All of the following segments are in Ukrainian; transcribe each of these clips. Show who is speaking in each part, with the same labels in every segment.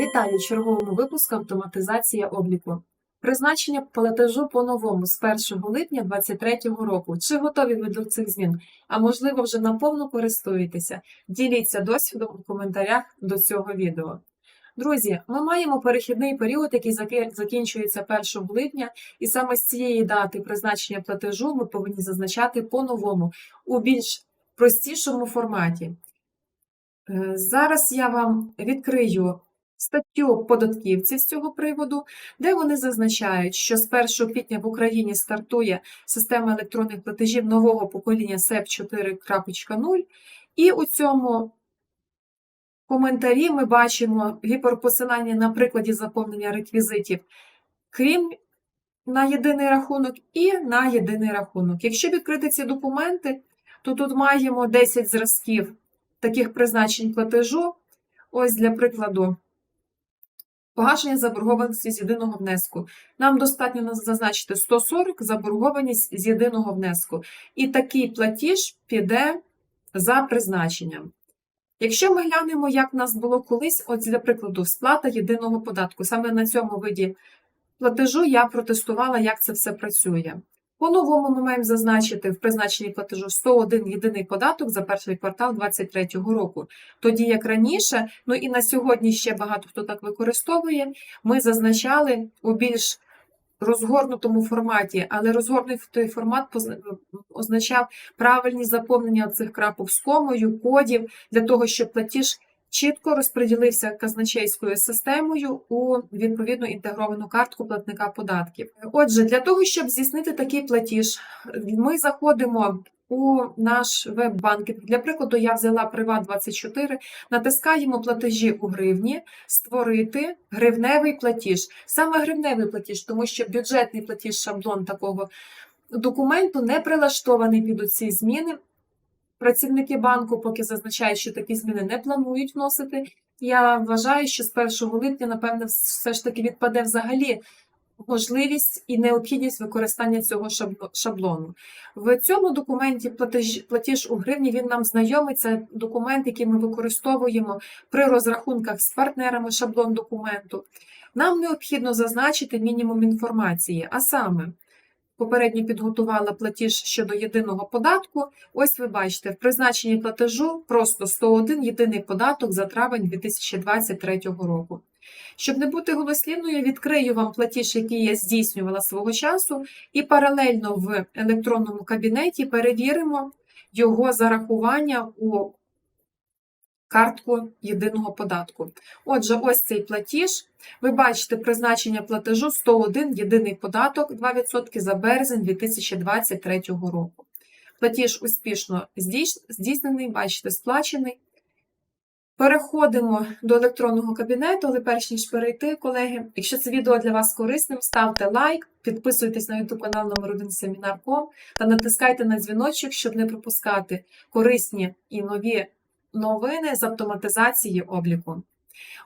Speaker 1: Вітаю в черговому випуску автоматизація обліку. Призначення платежу по-новому з 1 липня 2023 року. Чи готові ви до цих змін? А можливо, вже наповно користуєтеся? Діліться досвідом у коментарях до цього відео. Друзі, ми маємо перехідний період, який закінчується 1 липня, і саме з цієї дати призначення платежу ми повинні зазначати по-новому у більш простішому форматі. Е, Зараз я вам відкрию статтю податківців з цього приводу, де вони зазначають, що з 1 квітня в Україні стартує система електронних платежів нового покоління СЕП 4.0, і у цьому коментарі ми бачимо гіперпосилання на прикладі заповнення реквізитів, крім на єдиний рахунок і на єдиний рахунок. Якщо відкрити ці документи, то тут маємо 10 зразків таких призначень платежу. Ось для прикладу. Погашення заборгованості з єдиного внеску. Нам достатньо зазначити 140 заборгованість з єдиного внеску. І такий платіж піде за призначенням. Якщо ми глянемо, як в нас було колись, от для прикладу, сплата єдиного податку. Саме на цьому виді платежу я протестувала, як це все працює. По-новому ми маємо зазначити в призначенні платежу 101 єдиний податок за перший квартал 2023 року. Тоді, як раніше, ну і на сьогодні ще багато хто так використовує, ми зазначали у більш розгорнутому форматі, але розгорнутий формат означав правильні заповнення цих крапок з комою, кодів, для того, щоб платіж чітко розподілився казначейською системою у відповідну інтегровану картку платника податків. Отже, для того, щоб здійснити такий платіж, ми заходимо у наш веб-банкінг. Для прикладу, я взяла Приват24, натискаємо платежі у гривні, створити гривневий платіж. Саме гривневий платіж, тому що бюджетний платіж шаблон такого документу не прилаштований під ці зміни. Працівники банку поки зазначають, що такі зміни не планують вносити. Я вважаю, що з 1 липня, напевне, все ж таки відпаде взагалі можливість і необхідність використання цього шаблону. В цьому документі платеж, платіж у гривні він нам знайомий. Це документ, який ми використовуємо при розрахунках з партнерами шаблон документу. Нам необхідно зазначити мінімум інформації, а саме. Попередньо підготувала платіж щодо єдиного податку. Ось ви бачите, в призначенні платежу просто 101 єдиний податок за травень 2023 року. Щоб не бути голослівною, відкрию вам платіж, який я здійснювала свого часу, і паралельно в електронному кабінеті перевіримо його зарахування у картку єдиного податку. Отже, ось цей платіж. Ви бачите призначення платежу 101 єдиний податок 2% за березень 2023 року. Платіж успішно здійснений, бачите, сплачений. Переходимо до електронного кабінету, але перш ніж перейти, колеги, якщо це відео для вас корисним, ставте лайк, підписуйтесь на YouTube канал номер 1 Семінар.ком та натискайте на дзвіночок, щоб не пропускати корисні і нові новини з автоматизації обліку.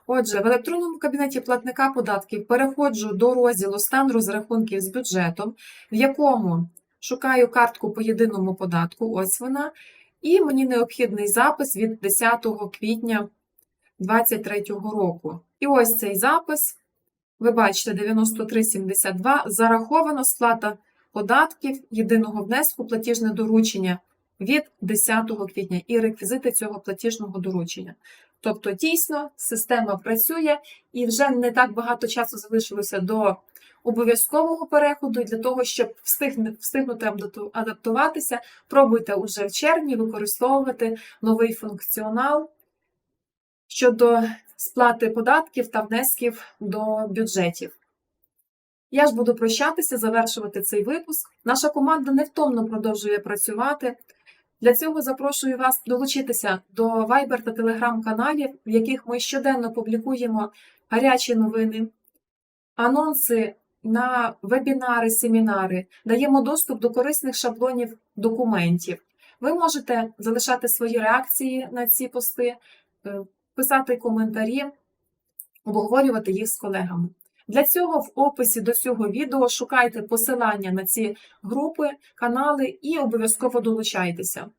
Speaker 1: Отже, в електронному кабінеті платника податків переходжу до розділу стан розрахунків з бюджетом, в якому шукаю картку по єдиному податку, ось вона, і мені необхідний запис від 10 квітня 2023 року. І ось цей запис, ви бачите, 9372, зараховано сплата податків, єдиного внеску, платіжне доручення від 10 квітня і реквізити цього платіжного доручення. Тобто, дійсно, система працює і вже не так багато часу залишилося до обов'язкового переходу. Для того, щоб встигнути адаптуватися, пробуйте уже в червні використовувати новий функціонал щодо сплати податків та внесків до бюджетів. Я ж буду прощатися, завершувати цей випуск. Наша команда невтомно продовжує працювати. Для цього запрошую вас долучитися до Viber та Telegram каналів, в яких ми щоденно публікуємо гарячі новини, анонси на вебінари, семінари, даємо доступ до корисних шаблонів документів. Ви можете залишати свої реакції на ці пости, е, писати коментарі, обговорювати їх з колегами. Для цього в описі до цього відео шукайте посилання на ці групи, канали і обов'язково долучайтеся.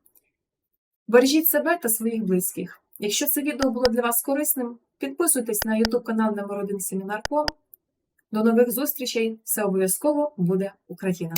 Speaker 1: Бережіть себе та своїх близьких. Якщо це відео було для вас корисним, підписуйтесь на YouTube канал номер 1 Семінар.ком. До нових зустрічей! Все обов'язково буде Україна!